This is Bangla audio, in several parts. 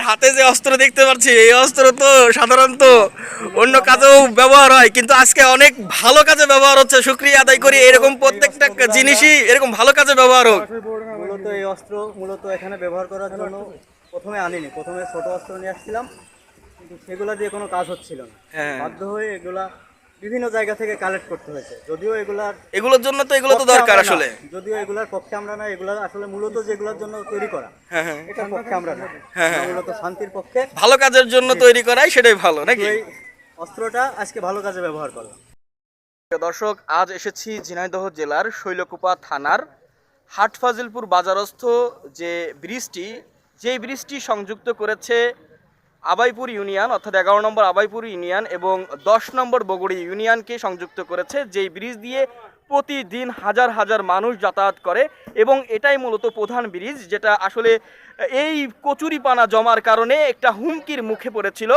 আর হাতে যে অস্ত্র দেখতে পাচ্ছি এই অস্ত্র তো সাধারণত অন্য কাজেও ব্যবহার হয় কিন্তু আজকে অনেক ভালো কাজে ব্যবহার হচ্ছে। সুক্রিয়া আদায় করি এরকম প্রত্যেকটা জিনিসই এরকম ভালো কাজে ব্যবহার হোক। মূলত এই অস্ত্র মূলত এখানে ব্যবহার করার জন্য প্রথমে আনিনি প্রথমে ছোট অস্ত্র নিয়ে আসছিলাম কিন্তু সেগুলো দিয়ে কোনো কাজ হচ্ছিল না। হ্যাঁ। বাধ্য হয়ে এগুলা বিভিন্ন জায়গা থেকে কালেক্ট করতে হয়েছে। যদিও এগুলার এগুলোর জন্য তো এগুলো তো দরকার আসলে। যদিও এগুলার পক্ষে আমরা না এগুলা আসলে মূলত যেগুলোর জন্য তৈরি করা। হ্যাঁ হ্যাঁ। এটার পক্ষে আমরা না। হ্যাঁ, মূলত শান্তির পক্ষে। ভালো কাজের জন্য তৈরি করাই সেটাই ভালো নাকি? এই অস্ত্রটা আজকে ভালো কাজে ব্যবহার করলাম। দর্শক আজ এসেছি ঝিনাইদহ জেলার শৈলকুপা থানার হাটফাজিলপুর বাজারস্থ যে ব্রিজটি যেই ব্রিজটি সংযুক্ত করেছে আবাইপুর ইউনিয়ন, অর্থাৎ এগারো নম্বর আবাইপুর ইউনিয়ন এবং দশ নম্বর বগুড়ি ইউনিয়নকে সংযুক্ত করেছে, যেই ব্রিজ দিয়ে প্রতিদিন হাজার হাজার মানুষ যাতায়াত করে এবং এটাই মূলত প্রধান ব্রিজ, যেটা আসলে এই কচুরিপানা জমার কারণে একটা হুমকির মুখে পড়েছিল।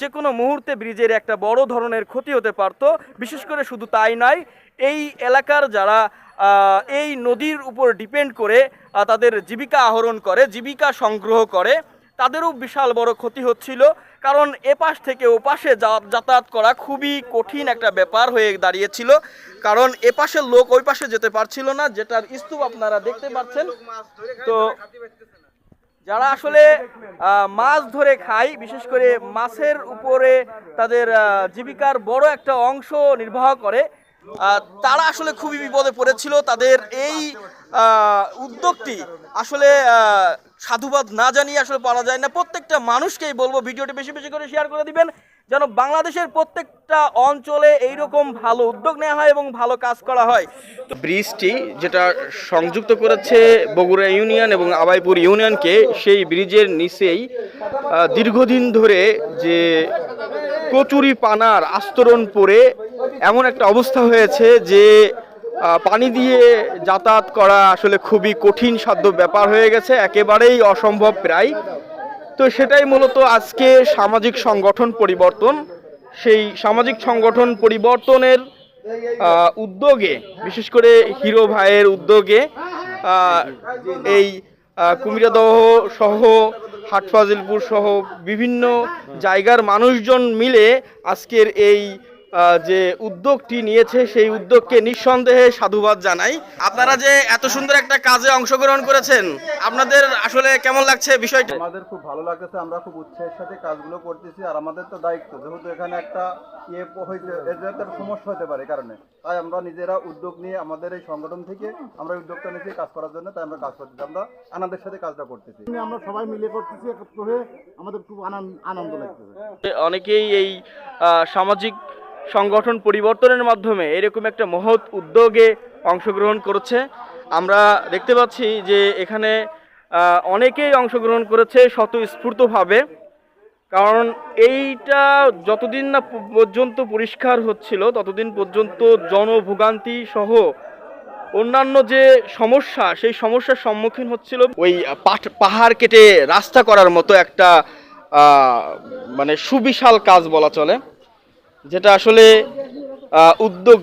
যে কোনো মুহূর্তে ব্রিজের একটা বড় ধরনের ক্ষতি হতে পারত, বিশেষ করে শুধু তাই নয়, এই এলাকার যারা এই নদীর উপর ডিপেন্ড করে তাদের জীবিকা আহরণ করে, জীবিকা সংগ্রহ করে তাদেরও বিশাল বড় ক্ষতি হচ্ছিল। কারণ এপাশ থেকে ওপাশে যাতায়াত করা খুবই কঠিন একটা ব্যাপার হয়ে দাঁড়িয়েছিল। কারণ এপাশের লোক ওই পাশে যেতে পারছিল না, যেটার স্তূপ আপনারা দেখতে পাচ্ছেন। তো যারা আসলে মাছ ধরে খায়, বিশেষ করে মাছের উপরে তাদের জীবিকার বড় একটা অংশ নির্বাহ করে তারা আসলে খুবই বিপদে পড়েছিল। তাদের এই উদ্যোগটি আসলে সাধুবাদ না জানিয়ে আসলে পারা যায় না। প্রত্যেকটা মানুষকেই বলব ভিডিওটি বেশি বেশি করে শেয়ার করে দিবেন। যেন বাংলাদেশের প্রত্যেকটা অঞ্চলে এইরকম ভালো উদ্যোগ নেওয়া হয় এবং ভালো কাজ করা হয়। তো ব্রিজটি যেটা সংযুক্ত করেছে বগুড়া ইউনিয়ন এবং আবাইপুর ইউনিয়নকে, সেই ব্রিজের নিচেই দীর্ঘদিন ধরে যে কচুরি পানার আস্তরণ পরে এমন একটা অবস্থা হয়েছে যে পানি দিয়ে যাতায়াত করা আসলে খুবই কঠিন সাধ্য ব্যাপার হয়ে গেছে, একেবারেই অসম্ভব প্রায়। তো সেটাই মূলত আজকে সামাজিক সংগঠন পরিবর্তন। সেই সামাজিক সংগঠন পরিবর্তনের উদ্যোগে, বিশেষ করে হিরো ভাইয়ের উদ্যোগে এই কুমিরাদহ সহ, হাটফাজিলপুর সহ বিভিন্ন জায়গার মানুষজন মিলে আজকের এই যে উদ্যোগটি নিয়েছে সেই উদ্যোগকে নিঃসন্দেহে সাধুবাদ জানাই। আপনারা যে এত সুন্দর একটা কাজে অংশগ্রহণ করেছেন আপনাদের আসলে কেমন লাগছে বিষয়টা? আমাদের খুব ভালো লাগতেছে আমরা খুব উৎসাহের সাথে কাজগুলো করতেছি আর আমাদের তো দায়িত্ব যেহেতু এখানে একটা ইয়ে হয়েছে এর একটা সমস্যা হতে পারে কারণে। তাই আমরা নিজেরা উদ্যোগ নিয়ে আমাদের এই সংগঠন থেকে আমরা এই উদ্যোগটা নিয়েছি কাজ করার জন্য তাই আমরা কাজ করতেছি আমরা আনন্দের সাথে কাজটা করতেছি। আমরা সবাই মিলে করতেছি একত্র হয়ে আমাদের খুব আনন্দ আনন্দ লাগতেছে। অনেকেই এই সামাজিক সংগঠন পরিবর্তনের মাধ্যমে এরকম একটা মহৎ উদ্যোগে অংশগ্রহণ করছে। আমরা দেখতে পাচ্ছি যে এখানে অনেকেই অংশগ্রহণ করেছে স্বতঃস্ফূর্তভাবে। কারণ এইটা যতদিন না পর্যন্ত পরিষ্কার হচ্ছিল, ততদিন পর্যন্ত জনভোগান্তি সহ অন্যান্য যে সমস্যা, সেই সমস্যার সম্মুখীন হচ্ছিল ওই পাঠ- পাহাড় কেটে রাস্তা করার মতো একটা মানে সুবিশাল কাজ বলা চলে। যেটা আসলে উদ্যোগ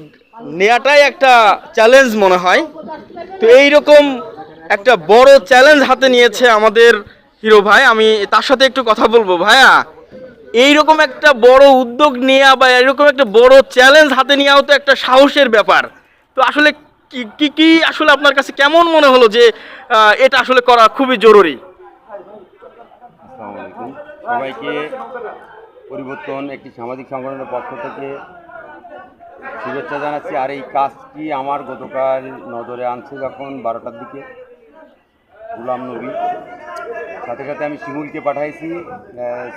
নেওয়াটাই একটা চ্যালেঞ্জ মনে হয়। তো এইরকম একটা বড় চ্যালেঞ্জ হাতে নিয়েছে আমাদের হিরো ভাই। আমি তার সাথে একটু কথা বলব ভাইয়া। এইরকম একটা বড় উদ্যোগ নেওয়া বা এরকম একটা বড় চ্যালেঞ্জ হাতে নেওয়াও তো একটা সাহসের ব্যাপার। তো আসলে কি কি আসলে আপনার কাছে কেমন মনে হলো যে এটা আসলে করা খুবই জরুরি? সবাইকে পরিবর্তন, একটি সামাজিক সংগঠনের পক্ষ থেকে শুভেচ্ছা জানাচ্ছি। আর এই কাজটি আমার গতকাল নজরে আনছে যখন বারোটার দিকে গুলাম নবী। সাথে সাথে আমি শিমুলকে পাঠাইছি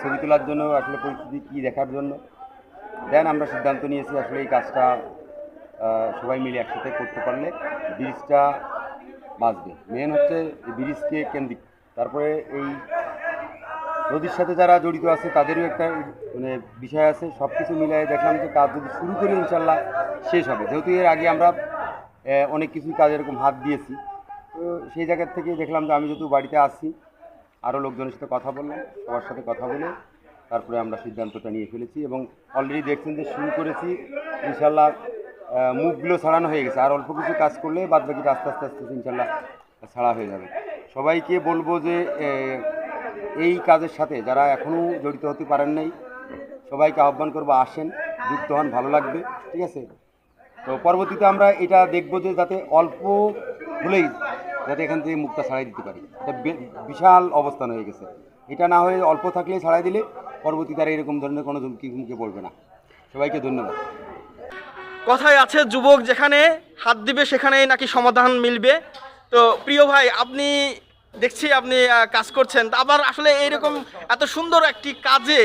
ছবি তোলার জন্য, আসলে পরিস্থিতি কী দেখার জন্য। দেন আমরা সিদ্ধান্ত নিয়েছি আসলে এই কাজটা সবাই মিলে একসাথে করতে পারলে ব্রিজটা বাঁচবে। মেন হচ্ছে ব্রিজকে কেন্দ্রিক। তারপরে এই নদীর সাথে যারা জড়িত আছে, তাদেরও একটা মানে বিষয় আছে। সব কিছু মিলিয়ে দেখলাম যে কাজ যদি শুরু করি, ইনশাল্লাহ শেষ হবে। যেহেতু এর আগে আমরা অনেক কিছুই কাজ এরকম হাত দিয়েছি। তো সেই জায়গার থেকে দেখলাম যে আমি যেহেতু বাড়িতে আসছি আরও লোকজনের সাথে কথা বললাম, সবার সাথে কথা বলে তারপরে আমরা সিদ্ধান্তটা নিয়ে ফেলেছি এবং অলরেডি দেখছেন যে শুরু করেছি, ইনশাল্লাহ মুখগুলো ছাড়ানো হয়ে গেছে। আর অল্প কিছু কাজ করলে বাদ বাকিটা আস্তে আস্তে আস্তে, ইনশাল্লাহ, ছাড়া হয়ে যাবে। সবাইকে বলব যে এই কাজের সাথে যারা এখনও জড়িত হতে পারেন নাই, সবাইকে আহ্বান করব, আসেন, যুক্ত হন, ভালো লাগবে, ঠিক আছে? তো পরবর্তীতে আমরা এটা দেখব যে যাতে অল্প হলেই যাতে এখান থেকে মুখটা ছাড়াই দিতে পারি। এটা বিশাল অবস্থান হয়ে গেছে। এটা না হয়ে অল্প থাকলেই ছাড়াই দিলে পরবর্তীতে আর এরকম ধরনের কোনো ঝুঁকি হুমকি পড়বে না। সবাইকে ধন্যবাদ। কথায় আছে যুবক যেখানে হাত দিবে সেখানেই নাকি সমাধান মিলবে। তো প্রিয় ভাই, আপনি দেখছি আপনি কাজ করছেন। আবার আসলে এইরকম এত সুন্দর একটি কাজে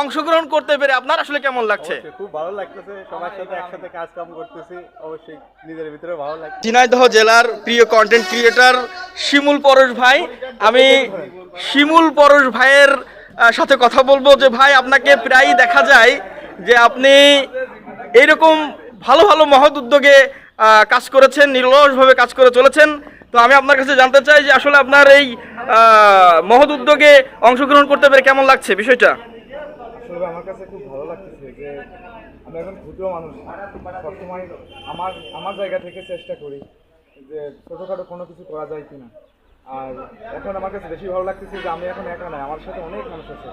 অংশগ্রহণ করতে পেরে আপনার আসলে কেমন লাগছে? খুব ভালো লাগতেছে। সবার সাথে একসাথে কাজ কাম করতেছি। অবশ্যই নিজের ভিতরে ভালো লাগছে। ঝিনাইদহ জেলার প্রিয় কন্টেন্ট ক্রিয়েটর শিমুল পরশ ভাই। আমি শিমুল পরশ ভাইয়ের সাথে কথা বলব যে ভাই আপনাকে প্রায়ই দেখা যায় যে আপনি এইরকম ভালো ভালো মহৎ উদ্যোগে কাজ করেছেন নির্লসভাবে কাজ করে চলেছেন। তো আমি আপনার কাছে জানতে চাই যে আসলে আপনার এই মহৎ উদ্যোগে অংশগ্রহণ করতে পেরে কেমন লাগছে বিষয়টা? আমার কাছে খুব ভালো লাগতেছে যে আমি এখন ক্ষুদ্র মানুষ। সবসময় আমার আমার জায়গা থেকে চেষ্টা করি যে ছোটোখাটো কোনো কিছু করা যায় কিনা। আর এখন আমার কাছে বেশি ভালো লাগতেছে যে আমি এখন একা নাই, আমার সাথে অনেক মানুষ আছে।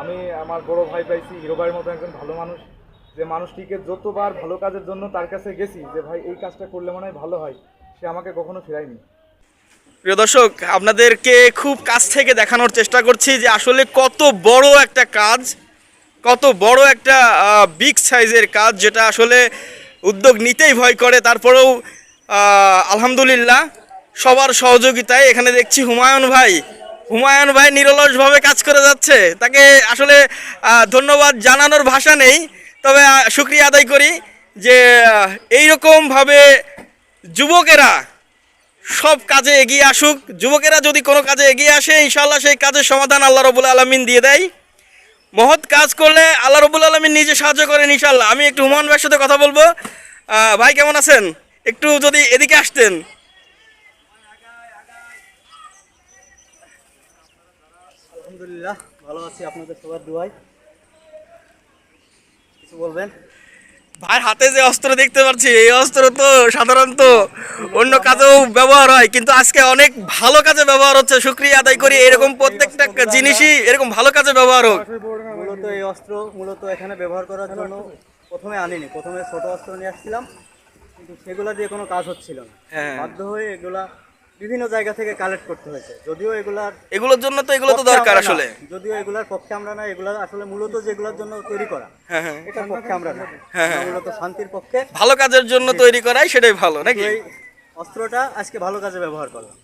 আমি আমার বড় ভাই পাইছি হিরো ভাইয়ের মতো একজন ভালো মানুষ। যে মানুষটিকে যতবার ভালো কাজের জন্য তার কাছে গেছি, যে ভাই এই কাজটা করলে মনে হয় ভালো হয়। সে আমাকে কখনো ফেরায়নি। প্রিয় দর্শক, আপনাদেরকে খুব কাছ থেকে দেখানোর চেষ্টা করছি যে আসলে কত বড় একটা কাজ, কত বড় একটা বিগ সাইজের কাজ যেটা আসলে উদ্যোগ নিতেই ভয় করে। তারপরেও আলহামদুলিল্লাহ, সবার সহযোগিতায় এখানে দেখছি হুমায়ুন ভাই। হুমায়ুন ভাই নিরলসভাবে কাজ করে যাচ্ছে। তাকে আসলে ধন্যবাদ জানানোর ভাষা নেই, তবে শুক্রিয়া আদায় করি যে এইরকমভাবে যুবকেরা, সব কাজে এগিয়ে আসুক। যুবকেরা যদি কোনো কাজে এগিয়ে আসে ইনশাল্লাহ সেই কাজের সমাধান আল্লাহ রবুল আলমিন দিয়ে দেয়। মহৎ কাজ করলে আল্লাহ রবুল আলমিন নিজে সাহায্য করেন ইনশাল্লাহ আমি একটু হুমায়ুন ভাইয়ের সাথে কথা বলব। ভাই কেমন আছেন? একটু যদি এদিকে আসতেন। আলহামদুলিল্লাহ, ভালো আছি। আপনাদের সবার দুয়াই কিছু বলবেন? ভাইয়ের হাতে যে অস্ত্র দেখতে পাচ্ছি এই অস্ত্র তো সাধারণত অন্য কাজেও ব্যবহার হয় কিন্তু আজকে অনেক ভালো কাজে ব্যবহার হচ্ছে। শুক্রিয়া আদায় করি এরকম প্রত্যেকটা জিনিসই এরকম ভালো কাজে ব্যবহার হোক। মূলত এই অস্ত্র মূলত এখানে ব্যবহার করার জন্য প্রথমে আনিনি প্রথমে ছোট অস্ত্র নিয়ে আসছিলাম কিন্তু সেগুলো দিয়ে কোনো কাজ হচ্ছিল না। হ্যাঁ। বাধ্য হয়ে এগুলা বিভিন্ন জায়গা থেকে কালেক্ট করতে হয়েছে। যদিও এগুলার এগুলোর জন্য তো এগুলো তো দরকার আসলে। যদিও এগুলার পক্ষে আমরা না এগুলা আসলে মূলত যেগুলোর জন্য তৈরি করা। হ্যাঁ হ্যাঁ। এটার পক্ষে আমরা না। হ্যাঁ, মূলত শান্তির পক্ষে। ভালো কাজের জন্য তৈরি করাই সেটাই ভালো নাকি? এই অস্ত্রটা আজকে ভালো কাজে ব্যবহার করলাম।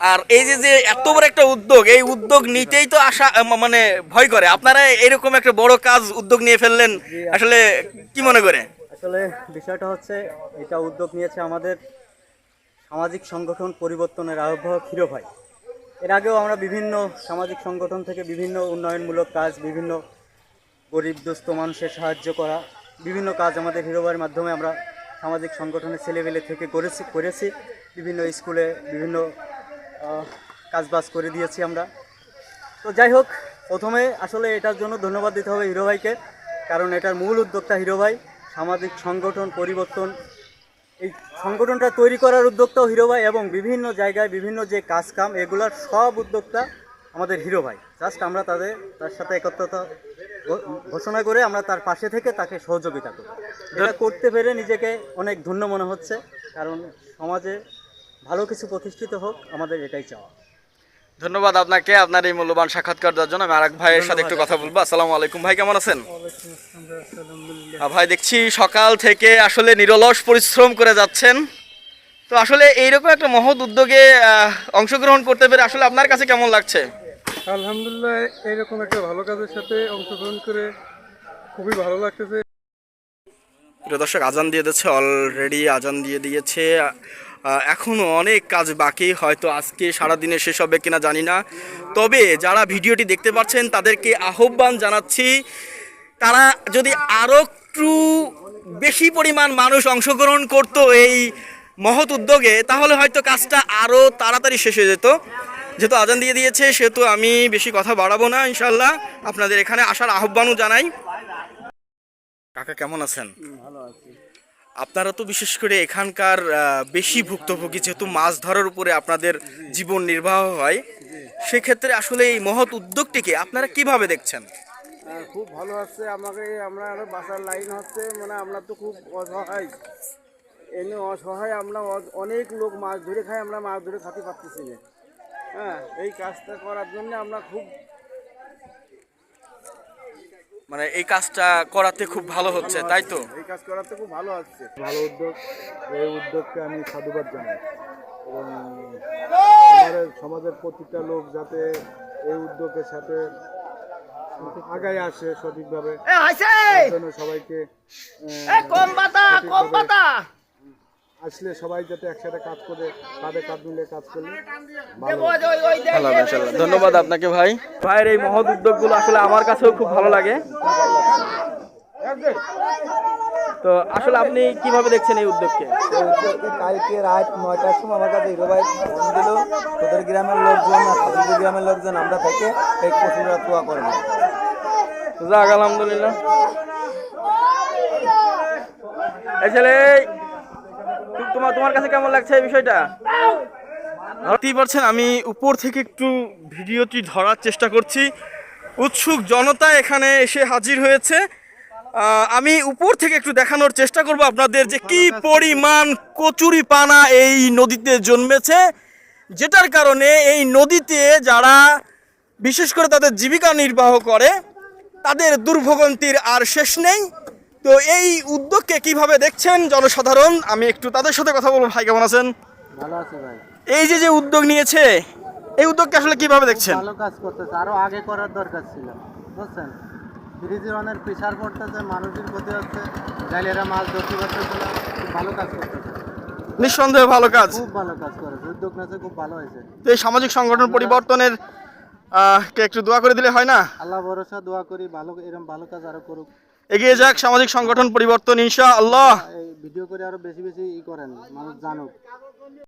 আর এই যে যে এত বড় একটা উদ্যোগ এই উদ্যোগ নিতেই তো আশা মানে ভয় করে। আপনারা এরকম একটা বড় কাজ উদ্যোগ নিয়ে ফেললেন আসলে কি মনে করে? আসলে বিষয়টা হচ্ছে এটা উদ্যোগ নিয়েছে আমাদের সামাজিক সংগঠন পরিবর্তনের আহ্বায়ক হিরো ভাই। এর আগেও আমরা বিভিন্ন সামাজিক সংগঠন থেকে বিভিন্ন উন্নয়নমূলক কাজ, বিভিন্ন গরিব দুস্থ মানুষের সাহায্য করা, বিভিন্ন কাজ আমাদের হিরো ভাইয়ের মাধ্যমে আমরা সামাজিক সংগঠনের ছেলেবেলে থেকে করেছি করেছি। বিভিন্ন স্কুলে বিভিন্ন কাজবাজ করে দিয়েছি আমরা। তো যাই হোক, প্রথমে আসলে এটার জন্য ধন্যবাদ দিতে হবে হিরো ভাইকে, কারণ এটার মূল উদ্যোক্তা হিরো ভাই। সামাজিক সংগঠন পরিবর্তন এই সংগঠনটা তৈরি করার উদ্যোক্তাও হিরো ভাই এবং বিভিন্ন জায়গায় বিভিন্ন যে কাজ কাম এগুলার সব উদ্যোক্তা আমাদের হিরো ভাই। জাস্ট আমরা তাদের, তার সাথে একত্রতা ঘোষণা করে আমরা তার পাশে থেকে তাকে সহযোগিতা করি। এটা করতে পেরে নিজেকে অনেক ধন্য মনে হচ্ছে, কারণ সমাজে ভালো কিছু প্রতিষ্ঠিত হোক, আমাদের এটাই চাওয়া। ধন্যবাদ আপনাকে আপনার এই মূল্যবান সাক্ষাৎকার দেওয়ার জন্য। আমি আরেক ভাইয়ের সাথে একটু কথা বলব। আসসালামু আলাইকুম। ভাই কেমন আছেন? ভাই দেখছি সকাল থেকে আসলে নিরলস পরিশ্রম করে যাচ্ছেন। তো আসলে এইরকম একটা মহৎ উদ্যোগে অংশগ্রহণ করতে পেরে আসলে আপনার কাছে কেমন লাগছে? আলহামদুলিল্লাহ এইরকম একটা ভালো কাজের সাথে অংশগ্রহণ করে খুবই ভালো লাগতেছে। প্রিয় দর্শক আজান দিয়ে দিচ্ছে অলরেডি আজান দিয়ে দিয়েছে। আহ, এখনও অনেক কাজ বাকি হয়তো আজকে সারাদিনে শেষ হবে কিনা জানি না। তবে যারা ভিডিওটি দেখতে পাচ্ছেন তাদেরকে আহ্বান জানাচ্ছি তারা যদি আরও একটু বেশি পরিমাণ মানুষ অংশগ্রহণ করত এই মহৎ উদ্যোগে তাহলে হয়তো কাজটা আরও তাড়াতাড়ি শেষ হয়ে যেত। যেহেতু আজান দিয়ে দিয়েছে সেহেতু আমি বেশি কথা বাড়াবো না ইনশাল্লাহ আপনাদের এখানে আসার আহ্বানও জানাই। কাকা কেমন আছেন? ভালো আছি। আপনারা তো বিশেষ করে এখানকার বেশি ভুক্তভোগী যেহেতু মাছ ধরার উপরে আপনাদের জীবন নির্বাহ হয় সেক্ষেত্রে আসলে এই মহৎ উদ্যোগটিকে আপনারা কীভাবে দেখছেন? হ্যাঁ, খুব ভালো হচ্ছে। আমাকে আমরা আরও বাসার লাইন হচ্ছে। মানে আমরা তো খুব অসহায়। এমনি অসহায় আমরা অনেক লোক মাছ ধরে খাই আমরা মাছ ধরে খাতে পারতেছি না। হ্যাঁ এই কাজটা করার জন্য আমরা খুব মানে এই কাজটা করাতে খুব ভালো হচ্ছে তাই তো? এই কাজ করাতে খুব ভালো হচ্ছে ভালো উদ্যোগ এই উদ্যোগকে আমি সাধুবাদ জানাই। এবং আমাদের সমাজের প্রতিটা লোক যাতে এই উদ্যোগের সাথে আগায় আসে সঠিকভাবে তার জন্য সবাইকে সঠিকভাবে আসলে সবাই যাতে একসাথে কাজ করে কাঁধে কাঁধ মিলে কাজ করলে ভালো হবে। ধন্যবাদ আপনাকে ভাই। ভাইয়ের এই মহৎ উদ্যোগগুলো আসলে আমার কাছেও খুব ভালো লাগে। তো আসলে আপনি কীভাবে দেখছেন এই উদ্যোগকে? কালকে রাত নয়টার সময় আমার কাছে হিরো ভাই ফোন দিল তোদের গ্রামের লোকজন আর তাদের গ্রামের লোকজন আমরা থেকে এই কচুরা তোয়া করব। যাক আলহামদুলিল্লাহ। এই। তোমার তোমার কাছে কেমন লাগছে এই বিষয়টা? দেখতেই পারছেন আমি উপর থেকে একটু ভিডিওটি ধরার চেষ্টা করছি। উৎসুক জনতা এখানে এসে হাজির হয়েছে। আমি উপর থেকে একটু দেখানোর চেষ্টা করব আপনাদের যে কি পরিমাণ কচুরি পানা এই নদীতে জন্মেছে, যেটার কারণে এই নদীতে যারা বিশেষ করে তাদের জীবিকা নির্বাহ করে, তাদের দুর্ভোগান্তির আর শেষ নেই। তো এই উদ্যোগকে কীভাবে দেখছেন জনসাধারণ? আমি একটু তাদের সাথে কথা বলব। ভাই কেমন আছেন? ভালো আছে ভাই। এই যে যে উদ্যোগ নিয়েছে এই উদ্যোগকে আসলে কীভাবে দেখছেন? ভালো কাজ করতেছে। আরও আগে করার দরকার ছিল। বুঝছেন? ব্রিজের অনেক প্রেশার পড়তেছে মানুষের ক্ষতি হচ্ছে জালিয়ারা মাছ ধরতে পারতেছে না। ভালো কাজ করতেছে। নিঃসন্দেহে ভালো কাজ। খুব ভালো কাজ করেছে। উদ্যোগ নিয়েছে খুব ভালো হয়েছে। তো এই সামাজিক সংগঠন পরিবর্তনের কে একটু দোয়া করে দিলে হয় না? আল্লাহ ভরসা দোয়া করি ভালো এরকম ভালো কাজ আরও করুক। এগিয়ে যাক, সামাজিক সংগঠন পরিবর্তন ইনশা আল্লাহ ভিডিও করে আরও বেশি বেশি ই করেন, মানুষ জানুক।